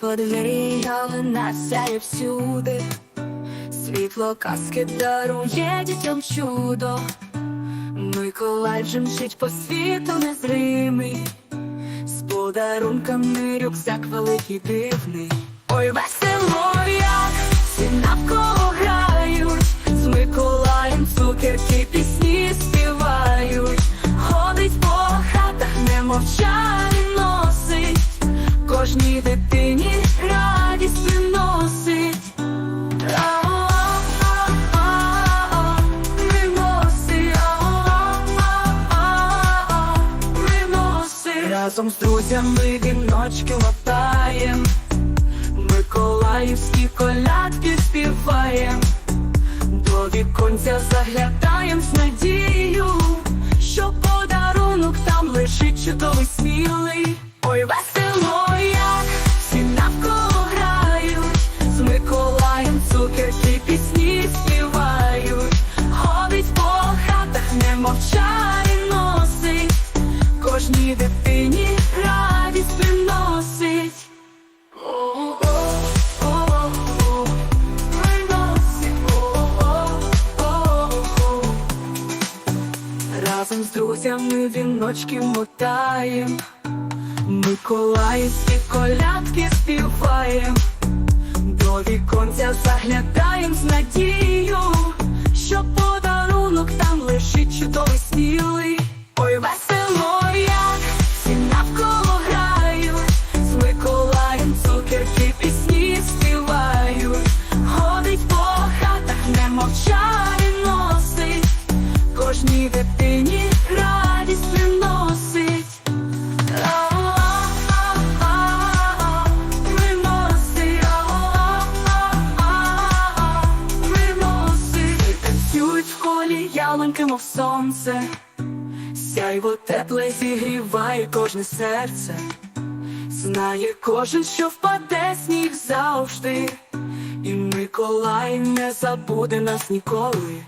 свят сяє всюди, світло казки дарує дітям чудо. Миколай вже мчить по світу незримий, з подарунками рюкзак великий дивний. Ой, весело як всі навколо грають, з Миколаєм цукерки пісні співають, ходить по хатах, не мовчає носить, кожній дитині Разом з друзями віночки латаєм, Миколаївські колядки співаєм, до віконця заглядаєм з надією, що подарунок там лежить чудовий смілий. Ой, весело дитині радість приносить. Разом з друзями віночки мотаєм, Миколаївські колядки співаєм, до віконця заглядаєм з надією, що подарунок там лежить чудовий смілий. Ялинки, мов сонце. Сяйво тепле зігріває кожне серце, знає кожен, що впаде сніг завжди, і Миколай не забуде нас ніколи.